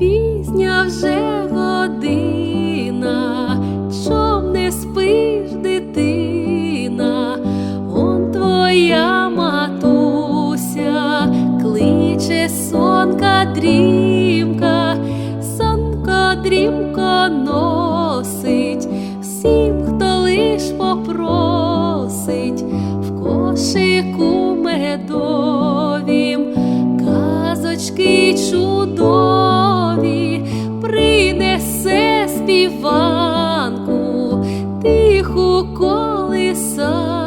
Пізня вже година, чом не спиш, дитина, он твоя матуся, кличе сонка дрімка, сонко дрімко носить всім, хто лиш попросить в кошику медовім казочки чудові тиху колисанку,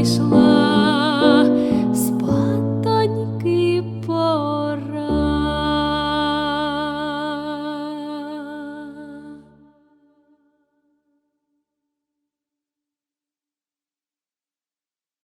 Lord.